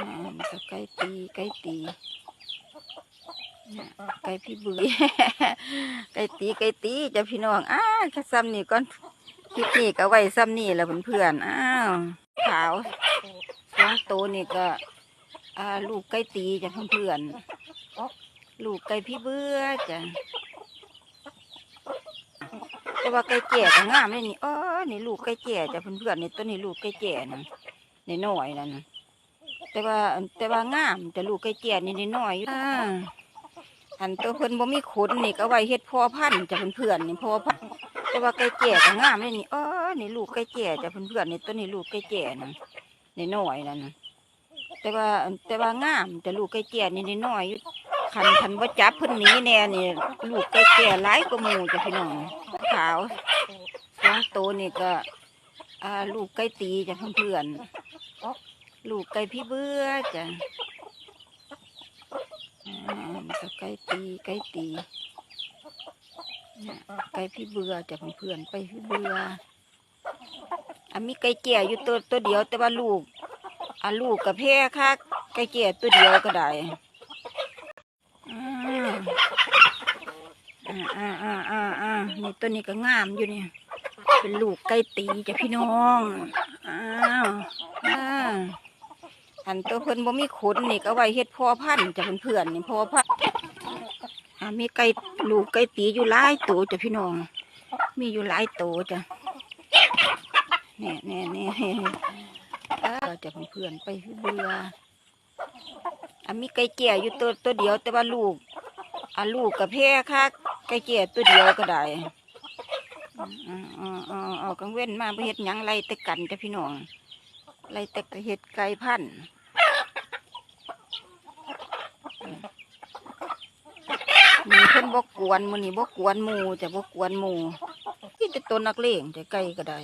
อ่ามันก็ไก่ตีไก่ตีไก่พี่บุยไก่ตีไก่ตีจะพี่น้องอ้าแค่ซ้ำนี่ก่อนคลิปนี้ก็ไว้ซ้ำนี่แหละเพื่อนๆอ้าวขาวสองตัวนี่ก็ลูกไก่ตีจ้ะเพื่อนๆลูกไก่พี่เบื่อจ้ะแต่ว่าไก่แก่ก็งามเลยนี่อ๋อนี่ลูกไก่แก่จ้ะเพื่อนๆนี่ตัวนี้ลูกไก่แก่นะนี่น้อยนั่นนะ แต่ว่าแต่ว่างามแต่ลูกไก่แก่นี่น้อยอยู่อ่าอันตัวเพิ่นบ่มีขนนี่ก็ไว้เฮ็ดพ่อพันธุ์จ้ะเพื่อนๆนี่พ่อพันธุ์แต่ว่าไก่แก่ก็งามเลยนี่อ๋อนี่ลูกไก่แก่จ้ะเพื่อนๆนี่ตัวนี้ลูกไก่แก่นะนี่น้อยนั่นนะแต่ว่าแต่ว่างามแต่ลูกไก่แก่นี่น้อยๆอยู่คันคันว่าจับเพิ่นหนี้แน่นี่ลูกไก่แก่หลายกว่าหมู่จ้ะพี่น้องขาวสองตัวนี่ก็อ่าลูกไก่ตีจ้ะเพื่อนๆ ลูกไก่พี่เบื่อจ้ะก็ไก่ตีไก่ตีไก่พี่เบื่อจ้ะเพื่อนๆไปพี่เบื่ออะมีไก่แก่อยู่ตัวตัวเดียว แต่ว่าลูกอะลูกกับแพ้ค่ะไก่เกียตัวเดียวก็ได้อ่าอ่าอ่าอ่าอ่านี่ตัวนี้ก็งามอยู่เนี่ยเป็นลูกไก่ตีจ้ะพี่น้อง อ้าวอ่า อันตัวเพิ่นบ่มีขนนี่ก็ไว้เฮ็ดพ่อพันธุ์จ้ะเพื่อนๆนี่พ่อพันธุ์อ่ามีไก่ลูกไก่ตีอยู่หลายตัวจ้ะพี่น้อง มีอยู่หลายตัวจ้ะเนี่ยเนี่ยเนี่ยเออจะเพื่อนๆไปเบื่ออะมีไก่เกี่ยอยู่ตัวตัวเดียวแต่ว่าลูกอะลูกกับแพ้ค่ะไก่เกี่ยตัวเดียวก็ได้อ่าอ่าอ่าเอกังเว้นมาไปเฮ็ดหยังไรแต่กันจ้ะพี่น้อง ไรแต่เฮ็ดไก่พันธ์มีเพิ่นบกกวนมือนี่บกกวนหมูจะบกกวนหมูที่จะตัวนักเลงจะไก่ก็ได้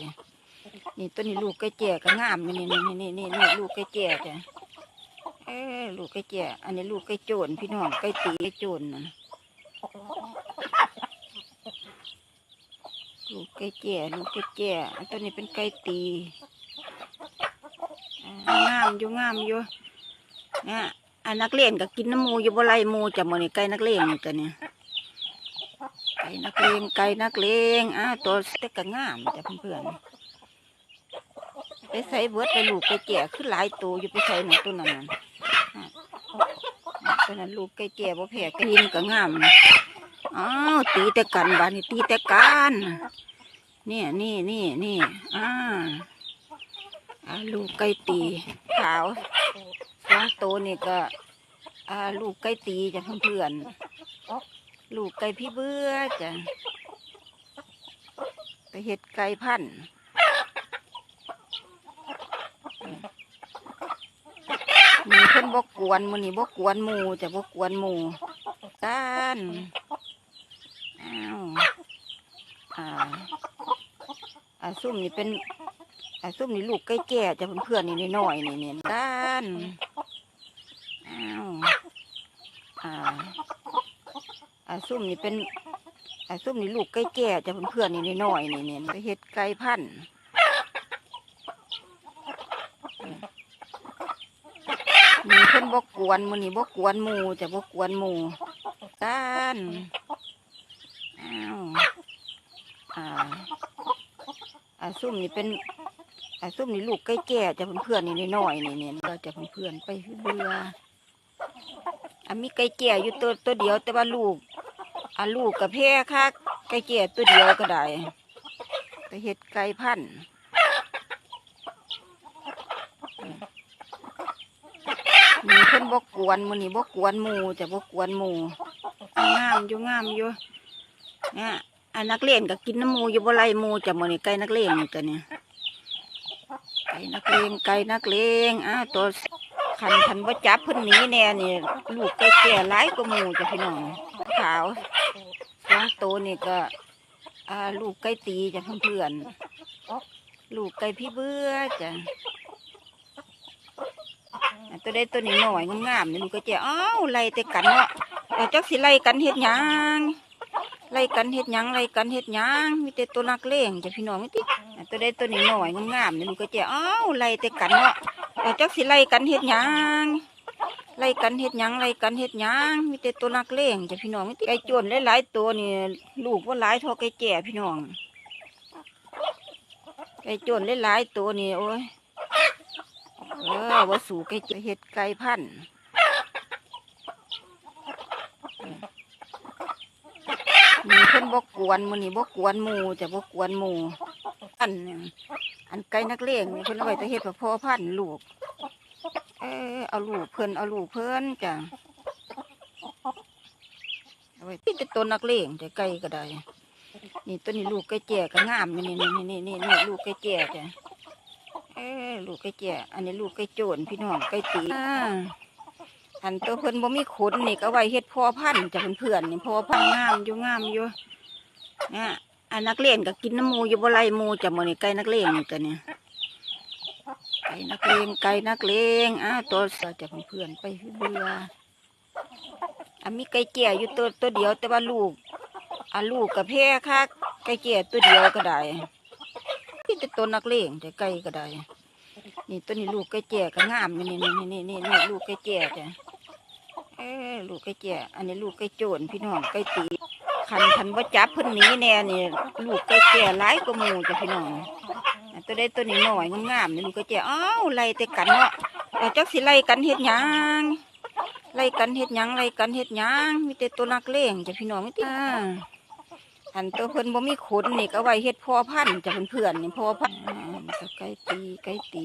นี่ตัวนี้ลูกไก่แจ่ก็งามนี่นี่นี่นี่นี่นี่ลูกไก่แจ่จ้ะเอ้ลูกไก่แจ่อันนี้ลูกไก่โจนพี่น้องไก่ตีไก่โจนนะลูกไก่แจ่ลูกไก่แจ่อันตัวนี้เป็นไก่ตี งามอยู่งามอยู่เนี่ยอันนักเรียนก็กินน้ำมูอยู่บ่ไรมูจะมันนี่ไก่นักเรียนนี่ตัวเนี่ยไก่นักเลงไก่นักเลงอ่าตัวสเต็กก็งามจ้ะเพื่อนๆไปใส่เบิร์ดไปลูกไปแก่ขึ้นหลายตัวอยู่ไปใส่หนึ่งตัวนั้นน่ะอะตัวนั้นลูกไก่แก่บ่แพ้กินก็งามอ้าวตีแต่กันบ้านนี่ตีแต่กันนี่ยนี่นี่นี่อ่าอ่า ลูกไก่ตีขาวสองตัวนี่ก็ลูกไก่ตีจะเพื่อนลูกไก่พี่เบื่อจ้ะไปเห็ดไก่พันธุ์มีเพิ่นบกกวนมือนี่บกกวนหมูจะบกกวนหมูกันอ้าวอ่าอ่าซุ่มนี่เป็น ไอ่าซุ่มนี่ลูกไก่แก่จะเพื่อนๆนี่น้อยนี่นี่กันอ้าวอ่าไอ่าซุ่มนี่เป็นไอ่าซุ่มนี่ลูกไก่แก่จะเพื่อนๆนี่น้อยนี่นี่ไปเฮ็ดไก่พันธุ์มีเพิ่นบกกวนมือนี่บกกวนหมูจะบกกวนหมูกันอ้าวอ่าไอ่าซุ่มนี่เป็น อ่าซุ่มนี่ลูกไก่แก่จะเพื่อนๆนี่น้อยนี่เนี่ยก็จะเพื่อนๆไปเบื่ออะมีไก่แก่อยู่ตัวตัวเดียวแต่ว่าลูกอะลูกกับแพ้ค่ะไก่แก่ตัวเดียวก็ได้ไปเฮ็ดไก่พันธ์มีเพิ่นบกกวนมือนี่บกกวนหมูจะบกกวนหมูงามอยู่งามอยู่เนี่ยอันนักเรียนก็กินน้ำหมูอยู่บ่ไรหมูจะมือนี่ไก่นักเรียนนี่ตัวเนี่ย นักเลงไก่นักเลงอ้าวตัวคันคันว่าจับเพิ่นหนี้แน่นี่ลูกไก่แก่หลายกว่าหมูจ้ะพี่น้องขาวสองตัวนี่ก็อ่าลูกไก่ตีจ้ะเพื่อนๆลูกไก่พี่เบื่อจ้ะตัวได้ตัวนี้หน่อยงามๆนี่ลูกก็จะอ้าวไล่แต่กันเนาะเจักสิไล่กันเฮ็ดหยังไล่กันเฮ็ดหยังไล่กันเฮ็ดหยังมีแต่ตัวนักเลงจ้ะพี่น้องนี่ติอัน ตัวได้ตัวนี้หน่อยงามๆนี่ลูกก็จะอ้าวไล่แต่กันเนาะเอาเอาจักสิไล่กันเฮ็ดหยังไล่กันเฮ็ดหยังไล่กันเฮ็ดหยังมีแต่ตัวนักเลงจ้ะพี่น้องไก่จวนหลายๆตัวนี่ลูกว่าหลายท่าไก่แก่พี่น้องไก่จวนหลายๆตัวนี่โอ้ยเออว่าสู่ไก่เฮ็ดไก่พันธุ์มีเพิ่นบ่กวนมือนี้บ่กวนหมูจะบ่กวนหมู่ อันเนี่ยอันไก่นักเลงเพิ่นเอาไว้เฮ็ดเพื่อพ่อพันลูก เออเอาลูกเพิ่นเอาลูกเพิ่นจ้ะเอาไว้พี่แต่ตัวนักเลงแต่ไก่ก็ได้ นี่ตัวนี้ลูกไก่แก่ก็งามอยู่นี่นี่นี่นี่นี่ลูกไก่แก่จ้ะเออลูกไก่แก่อันนี้ลูกไก่โจนพี่น้องไก่ตีอ่าอันตัวเพิ่นบ่มีขนนี่ก็เอาไว้เฮ็ดพ่อพันจ้ะเพื่อนๆนี่พ่อพันงามอยู่งามอยู่เนี่ย อันนักเล่นก็กินน้ำมูอยู่บ่ไรมูจะมือนี้ไก่นักเลงนี่จ้ะเนี่ยไก่นักเลงไก่นักเลงอ้าวตัวเสาจะเพื่อนไปเบื่ออันมีไก่แก่อยู่ตัวตัวเดียวแต่ว่าลูกอะลูกกับแพร่ค่ะไก่แก่ตัวเดียวก็ได้พี่แต่ตัวนักเลงแต่ไก่ก็ได้นี่ตัวนี้ลูกไก่แก่ก็งามนี่นี่นี่นี่นี่ลูกไก่แก่จ้ะเออลูกไก่แก่อันนี้ลูกไก่โจนพี่น้องไก่ตี คันคันว่าจับเพิ่นหนี้แน่นี่ลูกไก่แก่หลายกว่าหมูจ้ะพี่น้องตัวได้ตัวนี้หน่อยงามๆนี่มันก็จะอ้าวไล่แต่กันเนาะเจักสิไล่กันเฮ็ดหยังไล่กันเฮ็ดหยังไล่กันเฮ็ดหยังมีแต่ตัวนักเลงจ้ะพี่น้องมีแต่อ่าอันตัวเพิ่นบ่มีขนนี่ก็ไว้เฮ็ดพ่อพันจ้ะเพื่อนๆนี่พ่อพันธุ์อ่ามันก็ไก่ตีไก่ตี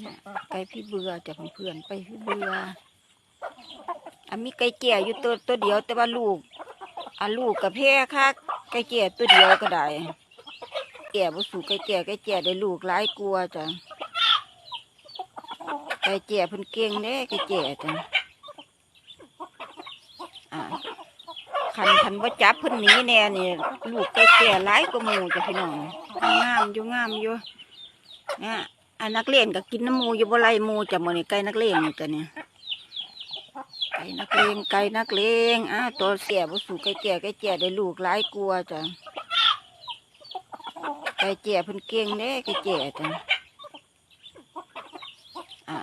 เนี่ยไก่พี่เบื่อจ้ะเพื่อนๆไปพี่เบื่อ อันมีไก่แก่อยู่ตัวตัวเดียว แต่ว่าลูกอะลูกกับแพร่ค่ะไก่แก่ตัวเดียวก็ได้แก่บ่สู่ไก่แก่ไก่แก่ได้ลูกหลายกลัวจ้ะไก่แก่เพิ่นเก่งเด้ไก่แก่จ้ะอ่าคันคันว่าจับเพิ่นหนีแน่นี่ลูกไก่แก่หลายกว่าหมูจ้ะพี่น้องงามอยู่งามอยู่เนี่ยอันนักเรียนก็กินน้ำมูอยู่บ่ไรมูจ้ะมื้อนี้ไก่นักเรียนนี่จ้ะเนี่ย นักเลงไก่นักเลงอ้าวตัวเสียบ่สู่ไก่แก่ไก่แก่ได้ลูกหลายกลัวจ้ะไก่แจ่เพิ่นเก่งเด้ไก่แจ่จ้ะอ่า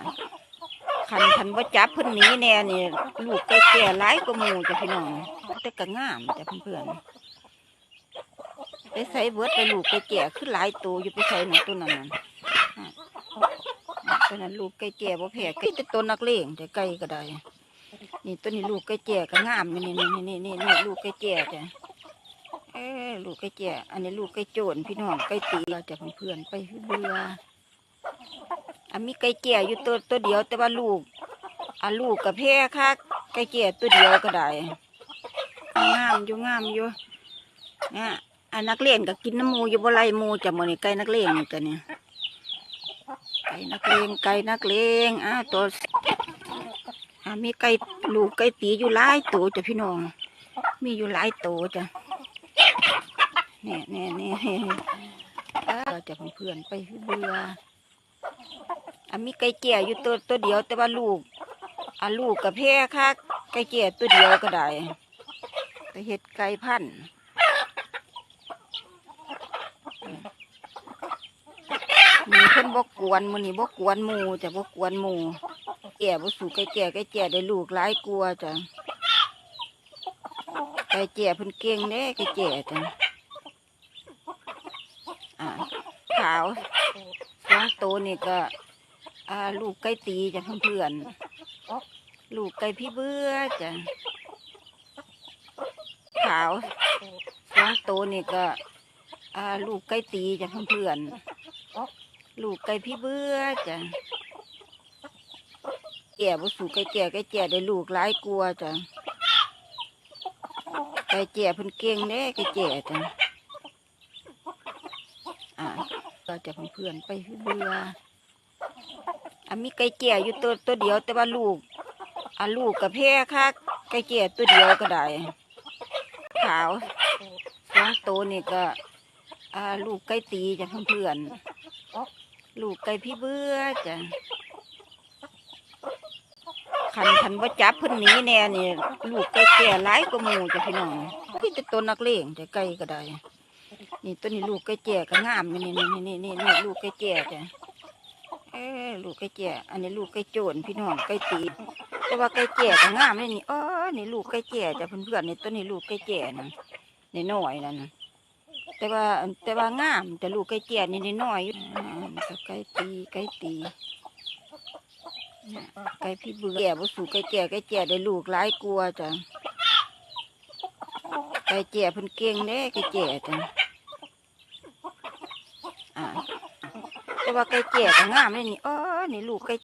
คันคันว่าจับเพิ่นหนีแน่นี่ลูกไก่แจ่หลายกว่าหมูจ้ะพี่น้องแต่ก็งามจ้ะเพื่อนไปใส่เบิดไปลูกไก่แจ่คือหลายตัวอยู่ไปใส่หนูตัวนั้นนะอ่าอ่าตัวนั้นลูกไก่แจ่บ่แพ้ไก่แต่ตัวนักเลงแต่ไก่ก็ได้ นี่ตัวนี้ลูกไก่แจ่ก็งามนี่นี่นี่นี่นี่ลูกไก่แจ่จ้ะเออลูกไก่แก่อันนี้ลูกไก่โจนพี่น้องไก่ตีเราจะเพื่อนไปเบื่ออันมีไก่แก่อยู่ตัวตัวเดียวแต่ว่าลูกอะลูกกับแพร่ค่ะไก่แก่ตัวเดียวก็ได้งามอยู่งามอยู่เนี่ยอันนักเรียนก็กินน้ำมูอยู่บ่ไรมูจะมื้อนี้ไก่นักเรียนนี่ตัวเนี่ยไก่นักเลงไก่นักเลงอ้าวตัว มีไก่ลูกไก่ตีอยู่หลายตัวจ้ะพี่น้อง มีอยู่หลายตัวจ้ะแน่แน่แน่เราจะเพื่อนไปเบื่ออันมีไก่แก่อยู่ตัวตัวเดียวแต่ว่าลูกอะลูกกับแพร่ค่ะไก่แก่ตัวเดียวก็ได้ไปเห็ดไก่พันธุ์มีเพิ่นบกกวนมือนี่บกกวนหมูจะบกกวนหมู แก่บสู่ไก่แก่ไก่แก่ได้ลูกหลายกลัวจ้ะไก่แจ่เพิ่นเก่งเด้ไก่แจ่จ้ะอ่าขาวสองตัวนี่ก็ลูกไก่ตีจ้ะเพื่อนๆลูกไก่พี่เบื่อจ้ะขาวสองตัวนี่ก็ลูกไก่ตีจ้ะเพื่อนๆลูกไก่พี่เบื่อจ้ะ ก่บ่สู่ไก่แก่ไก่แก่ได้ลูกหลายกลัวจ้ะไก่แจ่เพิ่นเก่งเด้ไก่แจ่จ้ะอ่าเราจะเพื่อนไปเบื่ออันมีไก่แจ่อยู่ตัวตัวเดียวแต่ว่าลูกอะลูกกับแพร่ค่ะไก่แจ่ตัวเดียวก็ได้ขาวสองตัวนี่ก็อ่าลูกไก่ตีจ้ะเพื่อนลูกไก่พี่เบื่อจ้ะ คันคันว่าจับเพิ่นหนีแน่นี่ลูกไก่แก่หลายกว่าหมูจ้ะพี่น้องพี่แต่ตัวนักเลงแต่ไก่ก็ได้ นี่ตัวนี้ลูกไก่แก่ก็งามอยู่นี่นี่นี่นี่นี่ลูกไก่แก่จ้ะเออลูกไก่แจ่อันนี้ลูกไก่โจนพี่น้องไก่ตีแต่ว่าไก่แจ่ก็งามเลยนี่เออนี่ลูกไก่แจ่จ้ะเพื่อนๆนี่ตัวนี้ลูกไก่แจ่นะนี่น้อยนั่นนะแต่ว่าแต่ว่างามแต่ลูกไก่แจ่นี่นี่น้อยอยู่อ่านี่ก็ไก่ตีไก่ตี ไก่พี่เบื่อแก่บ่สู่ไก่แก่ไก่แก่ได้ลูกหลายกลัวจ้ะไก่แก่เพิ่นเก่งเด้ไก่แก่จ้ะอ่าแต่ว่าไก่แก่ก็งามเลยนี่เออนี่ลูกไก่